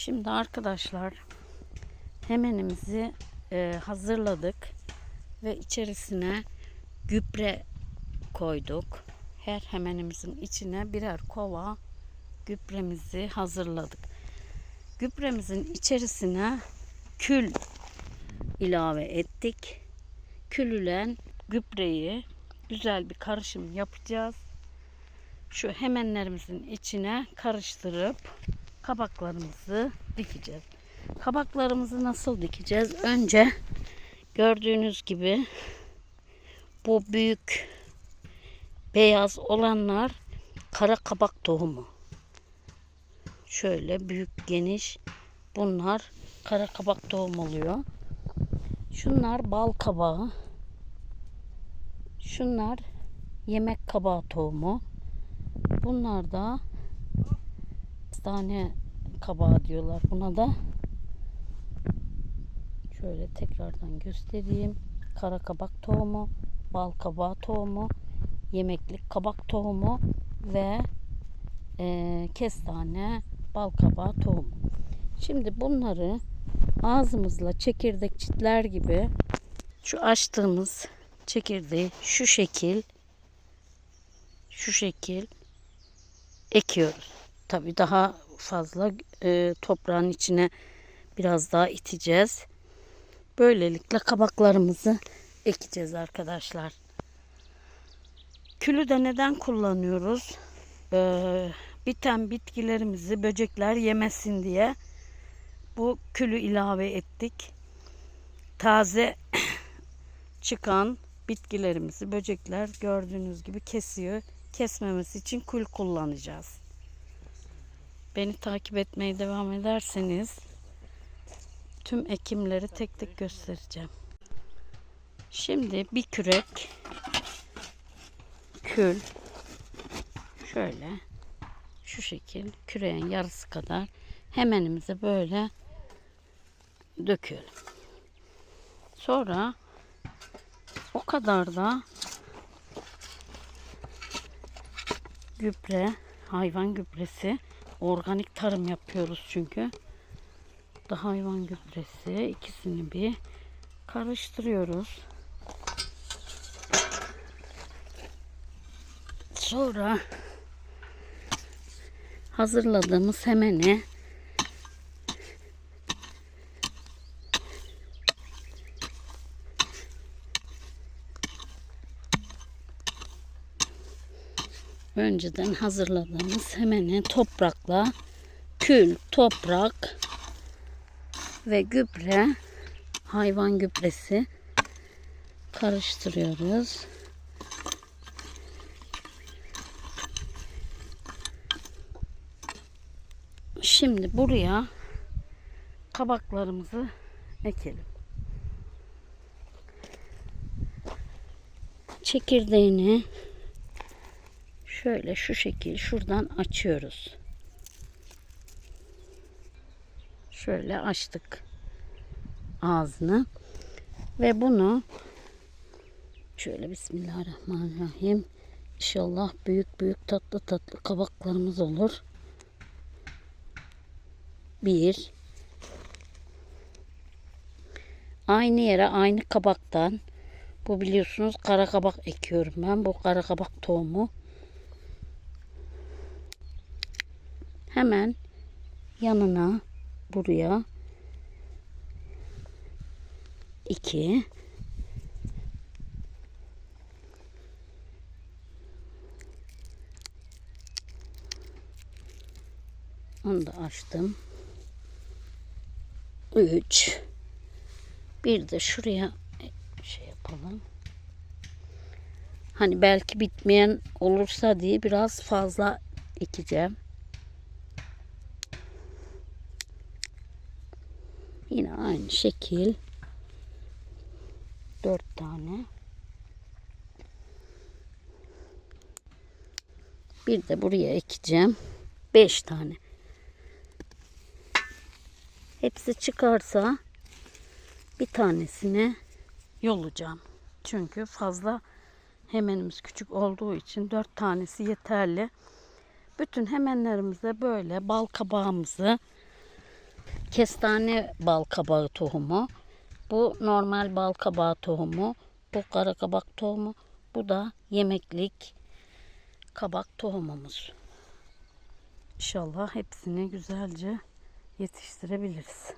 Şimdi arkadaşlar hemenimizi e, hazırladık ve içerisine gübre koyduk. Her hemenimizin içine birer kova gübremizi hazırladık. Gübremizin içerisine kül ilave ettik. Külülen gübreyi güzel bir karışım yapacağız. Şu hemenlerimizin içine karıştırıp kabaklarımızı dikeceğiz. Kabaklarımızı nasıl dikeceğiz? Önce gördüğünüz gibi bu büyük beyaz olanlar kara kabak tohumu. Şöyle büyük geniş bunlar kara kabak tohumu oluyor. Şunlar bal kabağı. Şunlar yemek kabağı tohumu. Bunlar da tane kabağı diyorlar buna da. Şöyle tekrardan göstereyim. Kara kabak tohumu, bal kabağı tohumu, yemeklik kabak tohumu ve e, kestane bal kabağı tohumu. Şimdi bunları ağzımızla çekirdek çitler gibi şu açtığımız çekirdeği şu şekil şu şekil ekiyoruz. Tabii daha fazla e, toprağın içine biraz daha iteceğiz. Böylelikle kabaklarımızı ekeceğiz arkadaşlar. Külü de neden kullanıyoruz? Ee, biten bitkilerimizi böcekler yemesin diye bu külü ilave ettik. Taze çıkan bitkilerimizi böcekler gördüğünüz gibi kesiyor. Kesmemesi için kül kullanacağız. Beni takip etmeye devam ederseniz tüm ekimleri tek tek göstereceğim. Şimdi bir kürek kül şöyle şu şekil küreğin yarısı kadar hemenimize böyle döküyorum. Sonra o kadar da gübre, hayvan gübresi, organik tarım yapıyoruz çünkü. Da hayvan gübresi ikisini bir karıştırıyoruz. Sonra hazırladığımız hemeni önceden hazırladığımız hemeni toprakla kül, toprak ve gübre hayvan gübresi karıştırıyoruz. Şimdi buraya kabaklarımızı ekelim. Çekirdeğini şöyle şu şekil şuradan açıyoruz. Şöyle açtık ağzını. Ve bunu şöyle Bismillahirrahmanirrahim. İnşallah büyük büyük tatlı tatlı kabaklarımız olur. Bir. Aynı yere aynı kabaktan. Bu biliyorsunuz kara kabak ekiyorum ben. Bu kara kabak tohumu hemen yanına buraya iki onu da açtım. Üç. Bir de şuraya şey yapalım. Hani belki bitmeyen olursa diye biraz fazla ekeceğim. Yine aynı şekil. Dört tane. Bir de buraya ekeceğim. Beş tane. Hepsi çıkarsa bir tanesini yolacağım. Çünkü fazla hemenimiz küçük olduğu için dört tanesi yeterli. Bütün hemenlerimize böyle bal kabağımızı kestane bal kabağı tohumu. Bu normal bal kabağı tohumu. Bu kara kabak tohumu. Bu da yemeklik kabak tohumumuz. İnşallah hepsini güzelce yetiştirebiliriz.